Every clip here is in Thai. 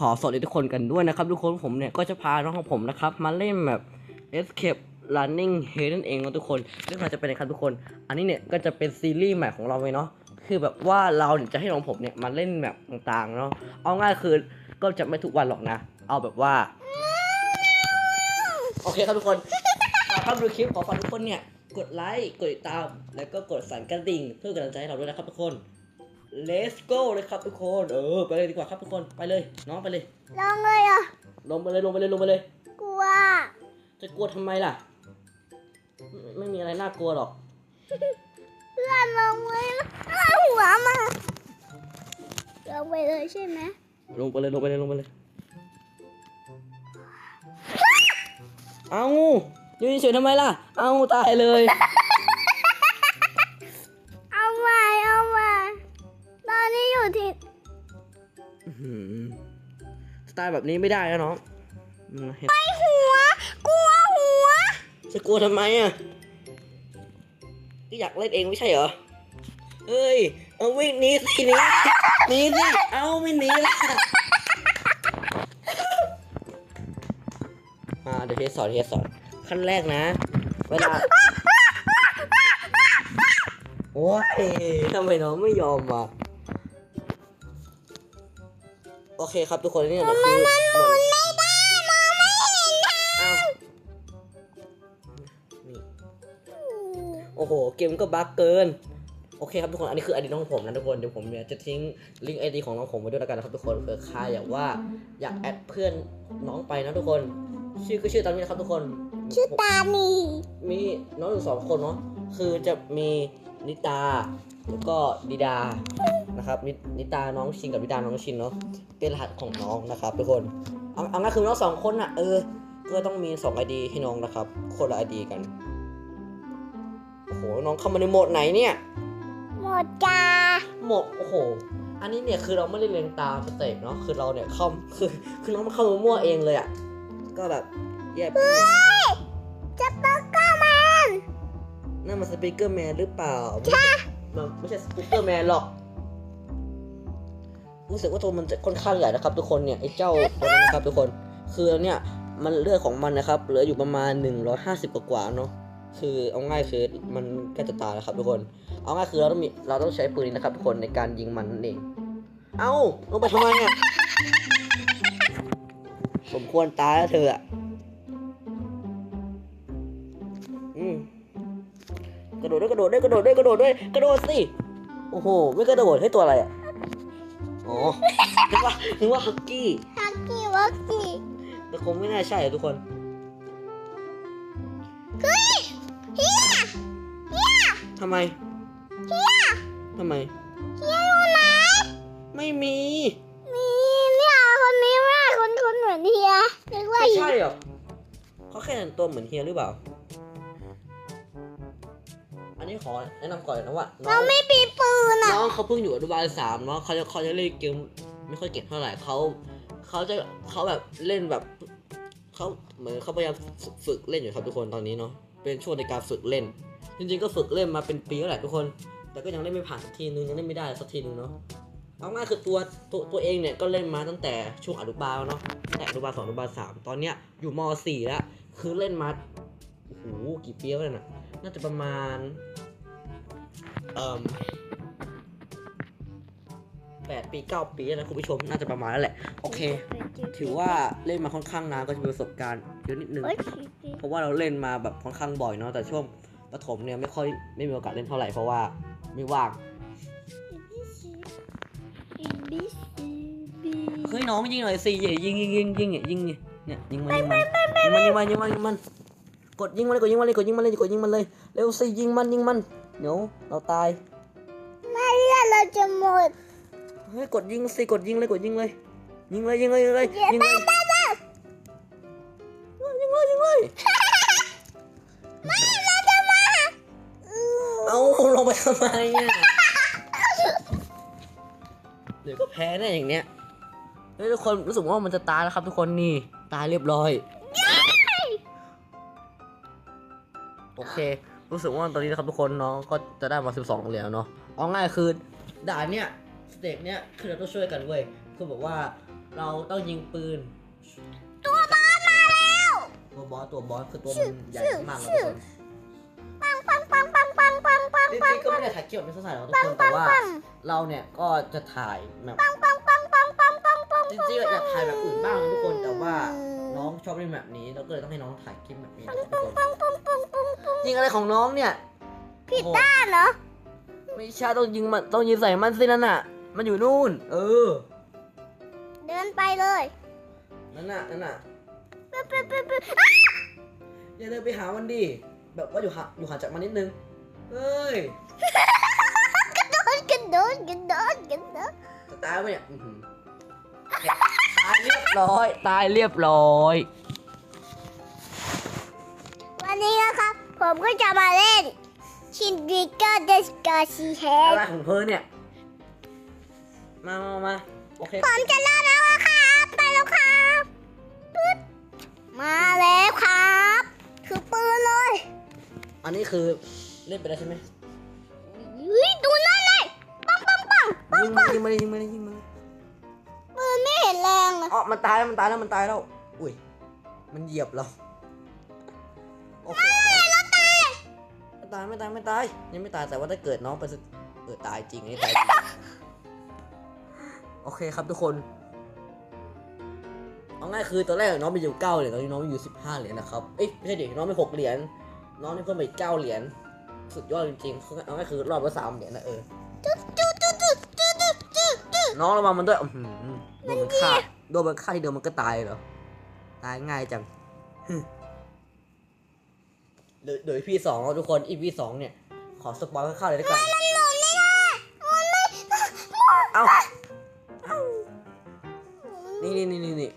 ขอสวัสดีทุกคนกันด้วยนะครับ ทุกคนผมเนี่ยก็จะพาน้องของผมนะครับ มาเล่นแบบ Escape Running Head นั่นเองนะทุกคนเรื่องราวจะเป็นยังไงครับทุกคน อันนี้เนี่ยก็จะเป็นซีรีส์ใหม่ของเราเลยเนาะคือแบบว่าเราเนี่ยจะให้น้องผมเนี่ยมาเล่นแบบต่างๆเนาะเอาง่ายคือก็จะไม่ทุกวันหรอกนะ เอาแบบว่า โอเคครับทุกคนก่อนเข้าดูคลิปขอฝากทุกคนเนี่ยกดไลค์กดติดตาม แล้วก็กดสั่นกระดิ่งเพื่เป็นกำลังใจให้เราด้วยนะครับทุกคน Let's go เลยครับทุกคน เออ ไปเลยดีกว่าครับทุกคน ไปเลย น้องไปเลยลองเลยอะลงไปเลยลงไปเลยลงไปเลย กลัว จะกลัวทำไมล่ะ ไม่ไม่มีอะไรน่ากลัวหรอก เพื่อนลงเลยเอาหัวมาลงไปเลยใช่ไหมลงไปเลยลงไปเลยลงไปเลย เอายืนเฉยๆทำไมล่ะ เอาตายเลย สไตล์แบบนี้ไม่ได้นะน้องอืมเห็นหัว กลัวหัว จะกลัวทำไมอะก็อยากเล่นเองไม่ใช่เหรอ เฮ้ย เอาวิ่งหนีสิหนีหนีสิ เอาไม่หนีละอ่าเดี๋ยวเทสสอนเทสสอน ขั้นแรกนะ เวลา โอ้ยทำไมน้องไม่ยอมอะ โอเคครับทุกคนนี่เดี๋ยวคือเหมือนไม่ได้มองไม่เห็นทางอ้าวนี่โอ้โห เกมก็บั๊กเกิน โอเคครับทุกคน อันนี้คือไอดีน้องผมนะทุกคน เดี๋ยวผมเนี่ยจะทิ้งลิงก์ไอดีของน้องผมไว้ด้วยแล้วกันนะครับทุกคน เผื่อใครอยากว่าอยากแอดเพื่อนน้องไปนะทุกคน ชื่อก็ชื่อตามนี้นะครับทุกคน ชื่อตานีมีน้องอยู่สองคนเนาะ คือจะมีนิตา แล้วก็ดิดา นะครับนินิตาน้องชินกับดิดาน้องชินเนาะเป็นรหัสของน้องนะครับทุกคนเอาเอางั้นคือน้องสองคนน่ะเออก็ต้องมีสองไอดีให้น้องนะครับ คนละไอดีกันโอ้โหน้องเข้ามาในโหมดไหนเนี่ยหมดกาโหมดโอ้โหอันนี้เนี่ยคือเราไม่ได้เรียงตามสเต็ปเนาะคือเราเนี่ยเข้าคือคือน้องมาเข้ามามั่วเองเลยอะ่ะก็แบบแยกจะปอกก้ามันนั่นมันสปีกเกอร์แมนหรือเปล่าใช่มันไม่ใช่สปีกเกอร์แมนหรอก รู้สึกว่าตัวมันจะค่อนข้างใหญ่นะครับ ทุกคนเนี่ยไอ้เจ้าตัวนั้นนะครับทุกคน คือเนี่ยมันเลือดของมันนะครับเหลืออยู่ประมาณ 150กว่ากว่าเนาะคือเอาง่ายคือมันใกล้จะตายแล้วครับทุกคน เอาง่ายคือเราต้องมีเราต้องใช้ปืนนี้นะครับทุกคนในการยิงมันนั่นเอง เอ้าลงไปทำไมเนี่ยสมควรตายแล้วเธออะอืมกระโดดด้วยกระโดดด้วยกระโดดด้วยกระโดดด้วยกระโดดสิ โอ้โห ไม่กระโดดให้ตัวอะไรอะ อ๋อนึกว่านึกว่าฮักกี้ฮักกี้วักกี้แต่คงไม่น่าใช่อะทุกคนเฮ้ยเฮียเฮียทำไมเฮียทำไมเฮียอยู่ไหนไม่มี มีเนี่ยคนนี้มากคนคนเหมือนเฮียเรียกว่าไม่เฮียใช่หรอกเขาแค่แต่งตัวเหมือนเฮียหรือเปล่าอั นนี้ขอแนะนำก่อนนะว่าน้เราองไม่ปีปืนอะ น้องเขาเพิ่งอยู่อนุบาลสามเนาะเขาจะเขาจะเล่นเกมไม่ค่อยเก่งเท่าไหร่เขาเขาจะเขาแบบเล่นแบบเขาเหมือนเขาพยายามฝึกฝึกเล่นอยู่ครับทุกคนตอนนี้เนาะเป็นช่วงในการฝึกเล่น จริงๆก็ฝึกเล่นมาเป็นปีแล้วแหละทุกคน แต่ก็ยังเล่นไม่ผ่านสักทีนึงยังเล่นไม่ได้สักทีนึงเนาะเอาง่ายคือตัวตัวตัวเองเนี่ยก็เล่นมาตั้งแต่ช่วงอนุบาลเนาะตั้งแต่อนุบาลสองอนุบาลสามตอนเนี้ยอยู่มสี่แล้วคือเล่นมาโอ้โหกี่ปีแล้วเนี่ยน่าจะประมาณ เอ่อแปดปีเก้าปีแล้วนะคุณผู้ชมน่าจะประมาณนั้นแหละ โอเค ถือว่าเล่นมาค่อนข้างนานก็จะมีประสบการณ์เยอะนิดนึงเอ้ยเพราะว่าเราเล่นมาแบบค่อนข้างบ่อยเนาะแต่ช่วงประถมเนี่ยไม่ค่อยไม่มีโอกาสเล่นเท่าไหร่เพราะว่าไม่ว่างเฮ้ยน้องยิงหน่อยสิอย่ายิงยิงยิงยิงเนี่ยยิงเนี่ยเนี่ยยิงมันยิงมันยิงมันยิงมันยิงมันยิงมัน กดยิงมันเลยกดยิงมันเลยกดยิงมันเลยกดยิงมันเลยเร็วสิยิงมันยิงมันเดี๋ยวเราตายไม่เลือดเราจะหมดเฮ้ยกดยิงสิกดยิงเลยกดยิงเลย ยิงเลยยิงเลยยิงเลยเดี๋ยวยิงเลยบ้าบ้ายิงเลยยิงเลยไม่เราจะมาเอาลงไปทำไมอะเดี๋ยวก็แพ้แน่อย่างเนี้ยเฮ้ยทุกคนรู้สึกว่ามันจะตายแล้วครับทุกคนนี่ตายเรียบร้อย เครู้สึกว่าตอนนี้นะครับทุกคนน้องก็จะได้มา 12เหรียญแล้วเนาะเอาง่ายคือด่านเนี้ยสเต็ปเนี้ยคือเราต้องช่วยกันเว้ยคือแบบว่าเราต้องยิงปืน ตัวบอสมาแล้วตัวบอสตัวบอสคือตัวชื่มันอใหญ่ชื่อมากนะชื่ทุกอคนปังปังปังปังปังปังปังจปังริงๆก็ไม่ได้ถ่ายเกี่ยวกับไม่เท่าไหร่หรอกทุกคนแต่ว่าปังเราเนี่ยก็จะถ่ายแบบปังปังปังปังปังปังปังจริงๆอยากถ่ายแบบอื่นบ้างนะทุกคนแต่ว่าน้อง ชอบเล่นแบบนี้เราก็เลยต้องให้น้องถ่ายคลิปแบบนี้นะครับทุกคนปังปังปังปังปังยิงอะไรของน้องเนี่ยผิดโอ้โหด้านเหรอไม่ใช่ต้องยิงมันต้องยิงใส่มันสินั่นน่ะ มันอยู่นู่น เออ เดินไปเลยนั่นน่ะนั่นน่ะเป๊ะเป๊ะเป๊ะเป๊ะอย่าเดินไปหามันดิแบบว่าอยู่ห่างอยู่ห่างจากมันนิดนึงเฮ้ยกระโดดกระโดดกระโดดกระโดดจะตายไหมเนี่ยอื้อหือตายเรียบร้อย ตายเรียบร้อย วันนี้นะครับ ผมก็จะมาเล่นชินดิเกอร์เดสกาซีเฮอะดไรของเธอเนี่ย มามามาโอเค ผมจะเล่าแล้วอะครับไปแล้วครับปึ๊ดมาแล้วครับคือปืนเลย อันนี้คือเล่นไปแล้วใช่ไหมอุ้ยดูนั่นเลยปังปังปังยิงมันยิงมันยิงมันยิงมัน ปืนไม่เห็นแรงเลยอ๋อมันตายแล้วมันตายแล้วมันตายแล้ว อุ้ย มันเหยียบเราโอเคไม่ตายไม่ตายไม่ตายยังไม่ตายแต่ว่าถ้าเกิดน้องไปสึกเออตายจริงนี่ตายจริงโอเคครับทุกคนเอาง่ายคือตอนแรกน้องมีอยู่เก้าเหรียญตอนนี้น้องอยู่สิบห้าเหรียญนะครับ เอ้ยไม่ใช่ดิน้องมีหกเหรียญน้องนี่เพิ่มไปอีกเก้าเหรียญสุดยอดจริงๆคือเอาง่ายคือรอบละสามเหรียญนะเออ น้องระวังมันด้วยอื้อหือโดนมันฆ่าโดนมันฆ่าทีเดียวมันก็ตายเหรอ ตายง่ายจังฮึเดี๋ยวเดี๋ยวพี่สองทุกคนอีพีสองเนี่ย ขอสปอยล์คร่าวๆเลยแล้วกันมันหล่นไม่ได้มันไม่เอ้านี่นี่นี่นี่นี่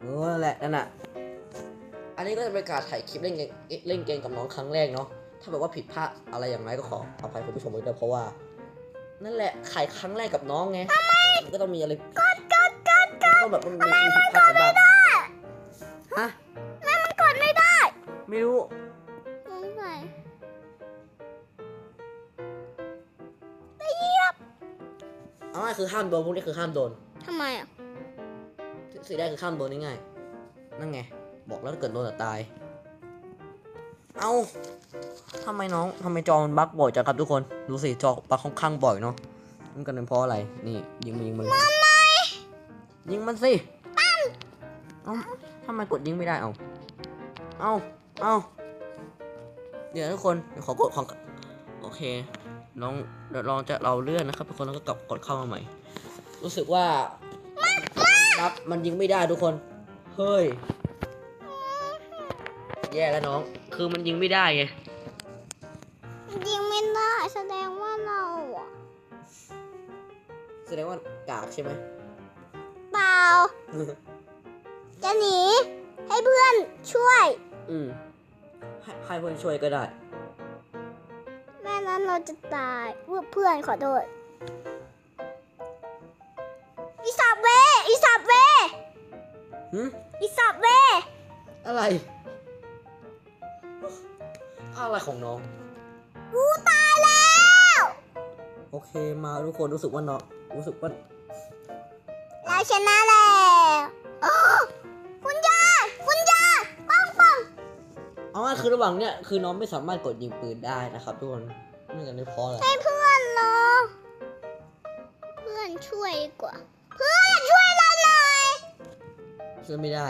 เออนั่นแหละนั่นน่ะ อันนี้ก็จะเป็นการถ่ายคลิปเล่นเกมเล่นเกมกับน้องครั้งแรกเนาะ ถ้าแบบว่าผิดพลาดอะไรอย่างไรก็ขออภัยคุณผู้ชมไว้ด้วยเพราะว่า นั่นแหละขายครั้งแรกกับน้องไงมันก็ต้องมีอะไรกดกดกดกดต้องแบบมันมีผิดพลาดกันบ้างฮะแล้วมันกดไม่ได้ ไม่รู้สงสัยไปเหยียบเอาง่ายคือห้ามโดนพวกนี้คือห้ามโดนทำไมอะสีแดงคือห้ามโดนง่ายๆนั่นไง บอกแล้วถ้าเกิดโดนจะตาย เอาทำไมน้องทำไมจอมันบั๊กบ่อยจังครับทุกคน ดูสิจอบั๊กค่อนข้างบ่อยเนาะมันกันเป็นเพราะอะไร นี่ยิงมันยิงมันเลยยิงมันสิเอ้าทำไมกดยิงไม่ได้เอาเอาเอาเดี๋ยวทุกคนเดี๋ยวขอกดของโอเคน้องเดี๋ยวลองจะเราเลื่อนนะครับทุกคนแล้วก็กลับกดเข้ามาใหม่ รู้สึกว่าบั๊กมันยิงไม่ได้ทุกคน เฮ้ย แย่แล้วน้อง คือมันยิงไม่ได้ไงยิงไม่ได้แสดงว่าเราอะแสดงว่ากากใช่ไหมเปล่า จะหนี ให้เพื่อนช่วย อืมให้ให้เพื่อนช่วยก็ได้ แม่นั้นเราจะตายเพื่อนขอโทษอีสับเวอีสับเวหืมอีสับเวอะไร อะไรของน้อง กูตายแล้ว โอเคมาทุกคนรู้สึกว่าน้องรู้สึกว่าเราชนะแล้วโอ้คุณยายคุณยายปังปังเอาง่ายคือระหว่างเนี้ยคือน้องไม่สามารถกดยิงปืนได้นะครับทุกคนไม่กันได้เพราะอะไรให้เพื่อนรอเพื่อนช่วยดีกว่า เพื่อนช่วยเราหน่อยช่วยไม่ได้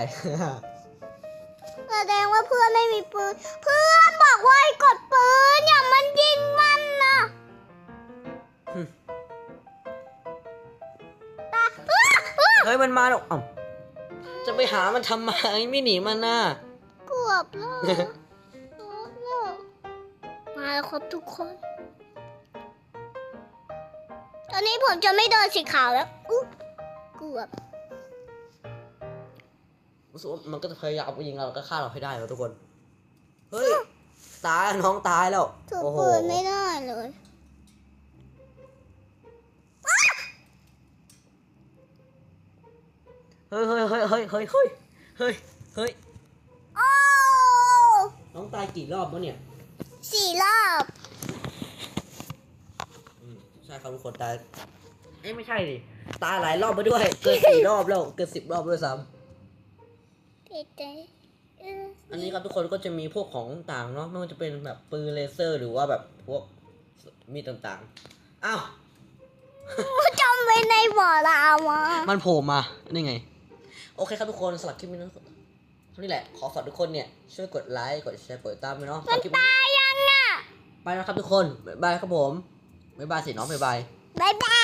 แสดงว่าเพื่อนไม่มีปืน เพื่อน บอกว่าให้กดปืนอย่ามันยิงมันนะหึตาเอ้อเอ้อเฮ้ยมันมาแล้วเอ้าจะไปหามันทำไมไม่หนีมันน่ะ เกือบแล้วเกือบแล้วมาแล้วครับทุกคน ตอนนี้ผมจะไม่เดินสีขาวแล้วอุ๊ยเกือบ รู้สึกว่ามันก็จะพยายามยิงเราแล้วก็ฆ่าเราให้ได้แล้วทุกคน เฮ้ย ตายน้องตายแล้วถือโอ้โหปืนไม่ได้เลยเฮ้ยเฮ้ยเฮ้ยเฮ้ยเฮ้ยเฮ้ยเฮ้ยเฮ้ยโอ้น้องตายกี่รอบแล้วเนี่ยสี่รอบอืมใช่ครับทุกคนตายเอ้ยไม่ใช่ดิตายหลายรอบไปด้วย เกินสี่รอบแล้ว เกินสิบรอบด้วยซ้เด็ดเด็ดเออำอันนี้ครับทุกคนก็จะมีพวกของต่างเนาะไม่ว่าจะเป็นแบบปืนเลเซอร์ หรือว่าแบบพวกมีดต่างๆอ้าวจมไปในบ่อลาวะมันโผล่มานี่ไง โอเคครับทุกคนสำหรับคลิปนี้นะเท่านี้แหละขอฝากทุกคนเนี่ยช่วยกดไลค์กดแชร์กดติดตามด้วยเนาะสำหรับคลิปนี้ตายยังอะไปแล้วครับทุกคนบ๊ายบายครับผมบ๊ายบายสิน้องบ๊ายบายบ๊ายบา